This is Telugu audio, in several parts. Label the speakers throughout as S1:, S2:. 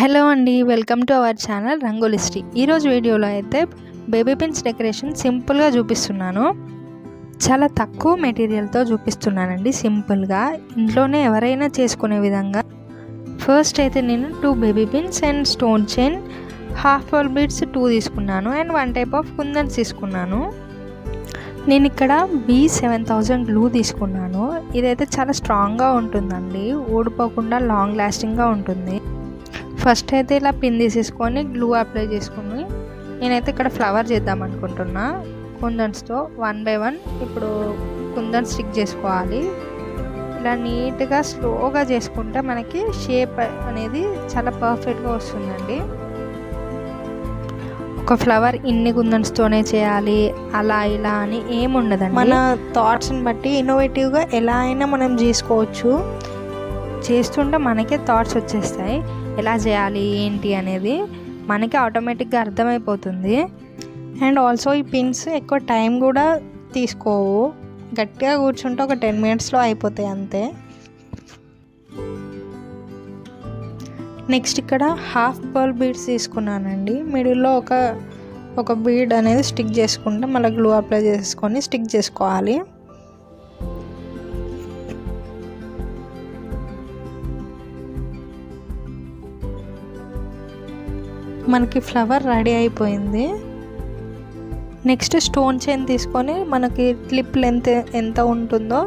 S1: హలో అండి వెల్కమ్ టు అవర్ ఛానల్ రంగోలిస్ట్రీ ఈరోజు వీడియోలో అయితే బేబీ పిన్స్ డెకరేషన్ సింపుల్గా చూపిస్తున్నాను. చాలా తక్కువ మెటీరియల్తో చూపిస్తున్నానండి సింపుల్గా ఇంట్లోనే ఎవరైనా చేసుకునే విధంగా. ఫస్ట్ అయితే నేను two baby pins and stone chain half ball beads two తీసుకున్నాను and one type of kundans తీసుకున్నాను. నేను ఇక్కడ బీ సెవెన్ థౌజండ్ గ్లూ తీసుకున్నాను. ఇదైతే చాలా స్ట్రాంగ్గా ఉంటుందండి ఊడిపోకుండా లాంగ్ లాస్టింగ్గా ఉంటుంది. ఫస్ట్ అయితే ఇలా పిన్ తీసేసుకొని గ్లూ అప్లై చేసుకుని నేనైతే ఇక్కడ ఫ్లవర్ చేద్దాం అనుకుంటున్నా. కుందన్స్తో వన్ బై వన్ ఇప్పుడు కుందన్ స్టిక్ చేసుకోవాలి. ఇలా నీట్గా స్లోగా చేసుకుంటే మనకి షేప్ అనేది చాలా పర్ఫెక్ట్గా వస్తుందండి. ఒక ఫ్లవర్ ఇన్ని కుందన్స్తోనే చేయాలి అలా ఇలా అని ఏముండదండి
S2: మన థాట్స్ని బట్టి ఇన్నోవేటివ్గా ఎలా అయినా మనం చేసుకోవచ్చు.
S1: చేస్తుంటే మనకే థాట్స్ వచ్చేస్తాయి. ఎలా చేయాలి ఏంటి అనేది మనకి ఆటోమేటిక్గా అర్థమైపోతుంది.
S2: అండ్ ఆల్సో ఈ పిన్స్ ఎక్కువ టైం కూడా తీసుకోవు. గట్టిగా కూర్చుంటే ఒక టెన్ మినిట్స్లో అయిపోతాయి అంతే. నెక్స్ట్ ఇక్కడ హాఫ్ పర్ల్ బీడ్స్ తీసుకున్నానండి. మిడిల్లో ఒక ఒక బీడ్ అనేది స్టిక్ చేసుకుంటే మళ్ళీ గ్లూ అప్లై చేసుకొని స్టిక్ చేసుకోవాలి. మనకి ఫ్లవర్ రెడీ అయిపోయింది. నెక్స్ట్ స్టోన్ చైన్ తీసుకొని మనకి క్లిప్ లెంత్ ఎంత ఉంటుందో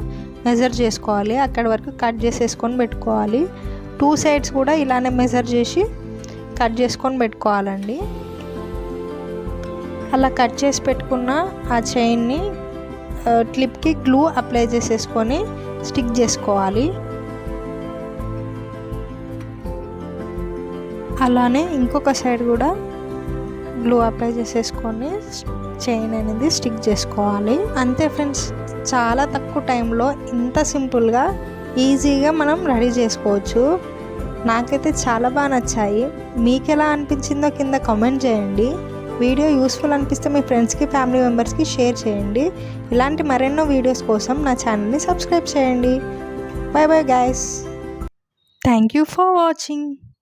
S2: మెజర్ చేసుకోవాలి. అక్కడ వరకు కట్ చేసేసుకొని పెట్టుకోవాలి. టూ సైడ్స్ కూడా ఇలానే మెజర్ చేసి కట్ చేసుకొని పెట్టుకోవాలండి. అలా కట్ చేసి పెట్టుకున్న ఆ చైన్ని క్లిప్కి గ్లూ అప్లై చేసేసుకొని స్టిక్ చేసుకోవాలి. అలానే ఇంకొక సైడ్ కూడా గ్లూ అప్లై చేసేసుకొని చైన్ అనేది స్టిక్ చేసుకోవాలి. అంతే ఫ్రెండ్స్ చాలా తక్కువ టైంలో ఇంత సింపుల్గా ఈజీగా మనం రెడీ చేసుకోవచ్చు. నాకైతే చాలా బాగా నచ్చాయి. మీకు ఎలా అనిపించిందో కింద కామెంట్ చేయండి. వీడియో యూస్ఫుల్ అనిపిస్తే మీ ఫ్రెండ్స్కి ఫ్యామిలీ మెంబర్స్కి షేర్ చేయండి. ఇలాంటి మరెన్నో వీడియోస్ కోసం నా ఛానల్ని సబ్స్క్రైబ్ చేయండి. Bye bye guys thank you for watching